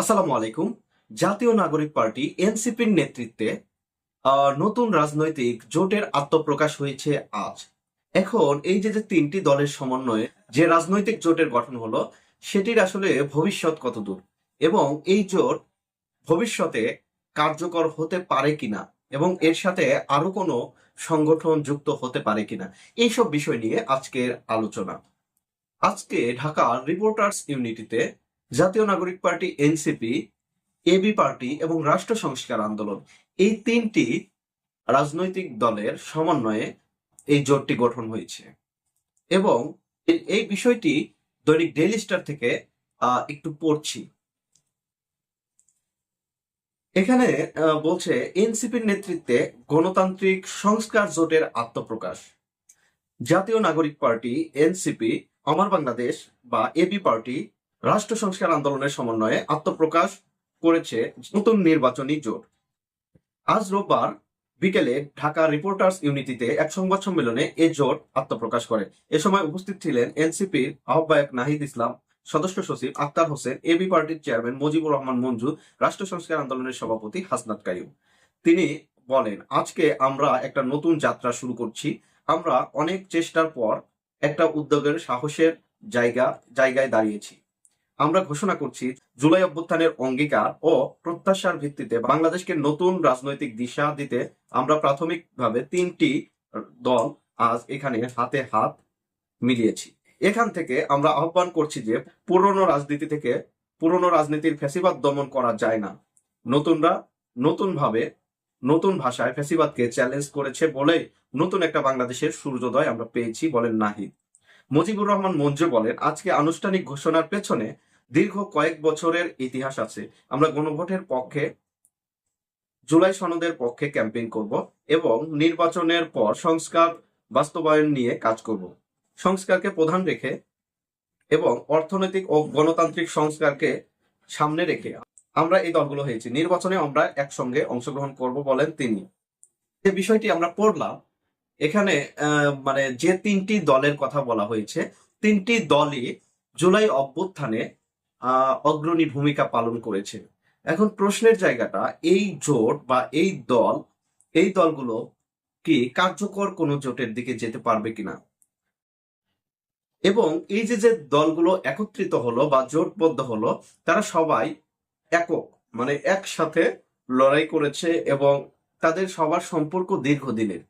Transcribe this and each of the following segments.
আসসালামু আলাইকুম। জাতীয় নাগরিক পার্টি এনসিপির নেতৃত্বে নতুন রাজনৈতিক জোটের আত্মপ্রকাশ হয়েছে আজ। এখন এই যে যে তিনটি দলের সমন্বয়ে যে রাজনৈতিক জোটের গঠন হলো, সেটির আসলে ভবিষ্যৎ কতদূর এবং এই জোট ভবিষ্যতে কার্যকর হতে পারে কিনা এবং এর সাথে আরও কোনো সংগঠন যুক্ত হতে পারে কিনা, এইসব বিষয় নিয়ে আজকের আলোচনা। আজকে ঢাকার রিপোর্টার্স ইউনিটিতে জাতীয় নাগরিক পার্টি, এনসিপি এবি পার্টি এবং রাষ্ট্র সংস্কার আন্দোলন, এই তিনটি রাজনৈতিক দলের সমন্বয়ে এই জোটটি গঠন হয়েছে। এবং এই বিষয়টি দৈনিক ডেইলি স্টার থেকে একটু পড়ছি। এখানে বলছে, এনসিপির নেতৃত্বে গণতান্ত্রিক সংস্কার জোটের আত্মপ্রকাশ। জাতীয় নাগরিক পার্টি, এনসিপি, আমার বাংলাদেশ বা এবি পার্টি রাষ্ট্র সংস্কার আন্দোলনের সমন্বয়ে আত্মপ্রকাশ করেছে নতুন নির্বাচনী জোট। আজ রোববার বিকেলে ঢাকা রিপোর্টার্স ইউনিটিতে এক সংবাদ সম্মেলনে এ জোট আত্মপ্রকাশ করে। এ সময় উপস্থিত ছিলেন এনসিপির আহ্বায়ক নাহিদ ইসলাম, সদস্য সচিব আক্তার হোসেন এবি পার্টির চেয়ারম্যান মুজিবুর রহমান মঞ্জু, রাষ্ট্র সংস্কার আন্দোলনের সভাপতি হাসনাত কাইম তিনি বলেন, আজকে আমরা একটা নতুন যাত্রা শুরু করছি। আমরা অনেক চেষ্টার পর একটা উদ্যোগের সাহসের জায়গা, জায়গায় দাঁড়িয়েছি। আমরা ঘোষণা করছি জুলাই অভ্যুত্থানের অঙ্গীকার ও প্রত্যাশার ভিত্তিতে বাংলাদেশকে নতুন রাজনৈতিক দিশা দিতে আমরা প্রাথমিকভাবে তিনটি দল আজ এখানে হাতে হাত মিলিয়েছি। এখান থেকে আমরা আহ্বান করছি যে পুরনো রাজনীতি থেকে পুরনো রাজনীতির ফ্যাসিবাদ দমন করা যায় না। নতুনরা নতুনভাবে নতুন ভাষায় ফ্যাসিবাদকে চ্যালেঞ্জ করেছে বলেই নতুন একটা বাংলাদেশের সূর্যোদয় আমরা পেয়েছি বলেন নাহিদ। মুজিবুর রহমান মঞ্জু বলেন, আজকে আনুষ্ঠানিক ঘোষণার পেছনে দীর্ঘ কয়েক বছরের ইতিহাস আছে। আমরা গণভোটের পক্ষে, জুলাই সনদের পক্ষে ক্যাম্পেইন করব এবং নির্বাচনের পর সংস্কার বাস্তবায়ন নিয়ে কাজ করব। সংস্কারকে প্রধান রেখে এবং অর্থনৈতিক ও গণতান্ত্রিক সংস্কারকে সামনে রেখে আমরা এই দলগুলো হয়েছি। নির্বাচনে আমরা একসঙ্গে অংশগ্রহণ করব বলেন তিনি। যে বিষয়টি আমরা পড়লাম এখানে মানে যে তিনটি দলের কথা বলা হয়েছে, তিনটি দলই জুলাই অভ্যুত্থানে অগ্রণী ভূমিকা পালন করেছে। এখন প্রশ্নের জায়গাটা, এই জোট বা এই দল, এই দলগুলো কি কার্যকর কোনো জোটের দিকে যেতে পারবে কিনা? এবং এই যে যে দলগুলো একত্রিত হলো বা জোটবদ্ধ হলো, তারা সবাই একক মানে একসাথে লড়াই করেছে এবং তাদের সবার সম্পর্ক দীর্ঘদিনের।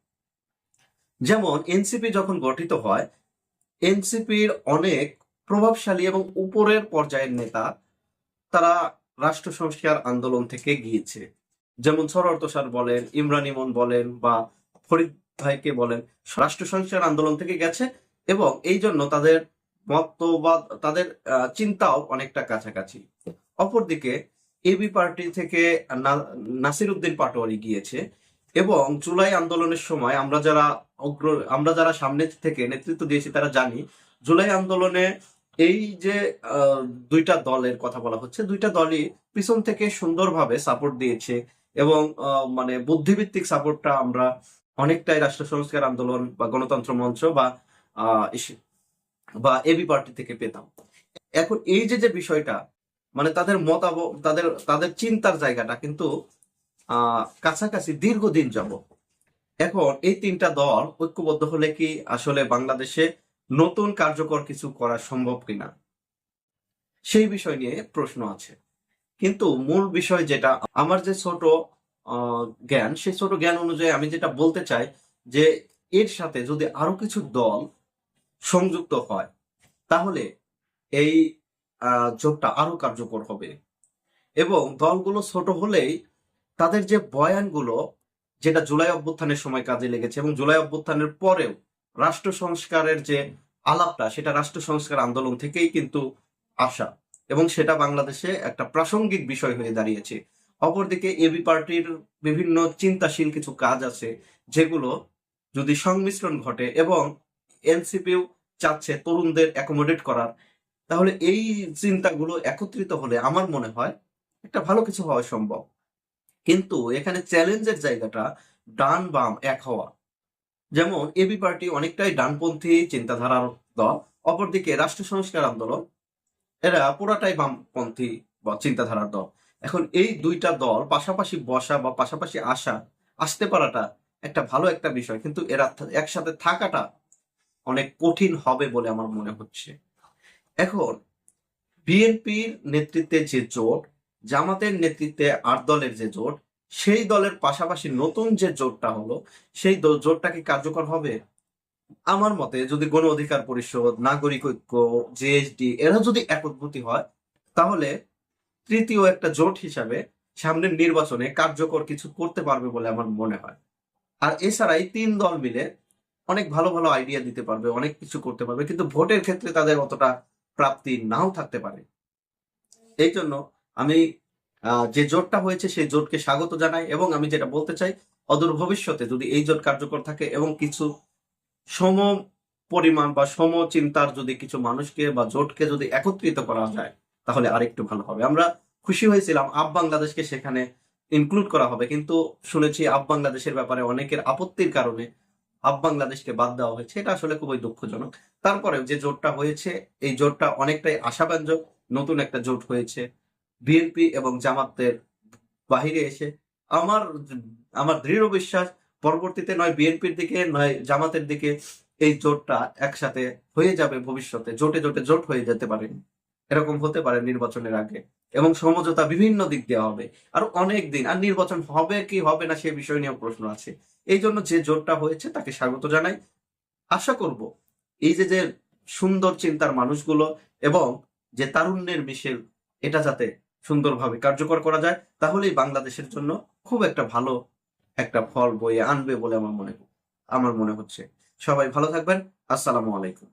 যেমন এনসিপি যখন গঠিত হয়, এনসিপির অনেক প্রভাবশালী এবং উপরের পর্যায়ের নেতা তারা রাষ্ট্র সংস্কার আন্দোলন থেকে গিয়েছে। যেমন সরর তোষার বলেন, ইমরান ইমন বলেন বা ফরিদ ভাইকে বলেন, রাষ্ট্র সংস্কার আন্দোলন থেকে গেছে এবং এই জন্য তাদের মতবাদ, তাদের চিন্তাও অনেকটা কাছাকাছি। অপরদিকে এবি পার্টি থেকে নাসির উদ্দিন পাটোয়ারি গিয়েছে। এবং জুলাই আন্দোলনের সময় আমরা যারা অগ্র আমরা যারা সামনে থেকে নেতৃত্ব দিয়েছি তারা জানি, জুলাই আন্দোলনে এই যে দুইটা দলের কথা বলা হচ্ছে, দুইটা দলই পিছন থেকে সুন্দরভাবে সাপোর্ট দিয়েছে এবং মানে বুদ্ধিভিত্তিক সাপোর্টটা আমরা অনেকটাই রাষ্ট্র সংস্কার আন্দোলন বা গণতন্ত্র মঞ্চ বা বা এবি পার্টি থেকে পেতাম। এখন এই যে যে বিষয়টা মানে তাদের মতাব, তাদের তাদের চিন্তার জায়গাটা কিন্তু কাছাকাছি দীর্ঘদিন যাব। এখন এই তিনটা দল ঐক্যবদ্ধ হলে কি আসলে বাংলাদেশে নতুন কার্যকর কিছু করা সম্ভব কিনা? সেই বিষয় নিয়ে প্রশ্ন আছে। কিন্তু মূল বিষয় যেটা, আমার যে ছোট জ্ঞান, সেই ছোট জ্ঞান অনুযায়ী আমি যেটা বলতে চাই যে এর সাথে যদি আরও কিছু দল সংযুক্ত হয়, তাহলে এই জোটটা আরও কার্যকর হবে। এবং দলগুলো ছোট হলেই তাদের যে বয়ানগুলো, যেটা জুলাই অভ্যুত্থানের সময় কাজে লেগেছে এবং জুলাই অভ্যুত্থানের পরেও রাষ্ট্র সংস্কারের যে আলাপটা, সেটা রাষ্ট্র সংস্কার আন্দোলন থেকেই কিন্তু আসা এবং সেটা বাংলাদেশে একটা প্রাসঙ্গিক বিষয় হয়ে দাঁড়িয়েছে। অপরদিকে এবি পার্টির বিভিন্ন চিন্তাশীল কিছু কাজ আছে, যেগুলো যদি সংমিশ্রণ ঘটে এবং এনসিপিও চাচ্ছে তরুণদের অ্যাকোমোডেট করার, তাহলে এই চিন্তাগুলো একত্রিত হলে আমার মনে হয় একটা ভালো কিছু হওয়া সম্ভব। কিন্তু এখানে চ্যালেঞ্জের জায়গাটা ডান বাম এক হওয়া। যেমন এবি পার্টি অনেকটাই ডানপন্থী চিন্তাধারার দল, অপরদিকে রাষ্ট্র সংস্কার আন্দোলন, এরা পুরাটাই বামপন্থী বা চিন্তাধারার দল। এখন এই দুইটা দল পাশাপাশি বসা বা পাশাপাশি আসা, আসতে পারাটা একটা ভালো একটা বিষয়, কিন্তু এরা একসাথে থাকাটা অনেক কঠিন হবে বলে আমার মনে হচ্ছে। এখন বিএনপির নেতৃত্বে যে জোট জামাতের নেতৃত্বে আট দলের যে জোট, সেই দলের পাশাপাশি নতুন যে জোটটা হলো, সেই জোটটা কি কার্যকর হবে? আমার মতে যদি গণ অধিকার পরিষদ, নাগরিক ঐক্য জেএসডি এরা যদি একত্রিত হয়, তাহলে তৃতীয় একটা জোট হিসাবে সামনের নির্বাচনে কার্যকর কিছু করতে পারবে বলে আমার মনে হয়। আর এছাড়া এই তিন দল মিলে অনেক ভালো ভালো আইডিয়া দিতে পারবে, অনেক কিছু করতে পারবে, কিন্তু ভোটের ক্ষেত্রে তাদের অতটা প্রাপ্তি নাও থাকতে পারে। এই জন্য আমি যে জোটটা হয়েছে সেই জোটকে স্বাগত জানাই এবং আমি যেটা বলতে চাই, অদূর ভবিষ্যতে যদি এই জোট কার্যকর থাকে এবং কিছু সম পরিমাণ বা সম চিন্তার যদি কিছু মানুষকে বা জোটকে যদি একত্রিত করা যায়, তাহলে আরেকটু ভালো হবে। আমরা খুশি হয়েছিলাম আপ বাংলাদেশকে সেখানে ইনক্লুড করা হবে, কিন্তু শুনেছি আপ বাংলাদেশের ব্যাপারে অনেকের আপত্তির কারণে আপ বাংলাদেশকে বাদ দেওয়া হয়েছে। এটা আসলে খুবই দুঃখজনক। তারপরেও যে জোটটা হয়েছে, এই জোটটা অনেকটাই আশাব্যঞ্জক। নতুন একটা জোট হয়েছে। বিএনপি এবং জামাতের বাহিরে এসে আমার আমার দৃঢ় বিশ্বাস পরবর্তীতে নয় বিএনপির দিকে, নয় জামাতের দিকে এই জোটটা একসাথে হয়ে যাবে ভবিষ্যতে। জোটে জোটে জোট হয়ে যেতে পারে। এরকম হতে পারে নির্বাচনের আগে। এবং সমঝোতা বিভিন্ন দিক দেওয়া হবে। আর অনেক দিন, আর নির্বাচন হবে কি হবে না সে বিষয় নিয়ে প্রশ্ন আছে। এই জন্য যে জোটটা হয়েছে তাকে স্বাগত জানাই। আশা করব এই যে যে সুন্দর চিন্তার মানুষগুলো এবং যে তারুণ্যের মিশেল, এটা যাতে সুন্দরভাবে কার্যকর করা যায়, তাহলেই বাংলাদেশের জন্য খুব একটা ভালো একটা ফল বয়ে আনবে বলে আমার মনে আমার মনে হচ্ছে। সবাই ভালো থাকবেন। আসসালামু আলাইকুম।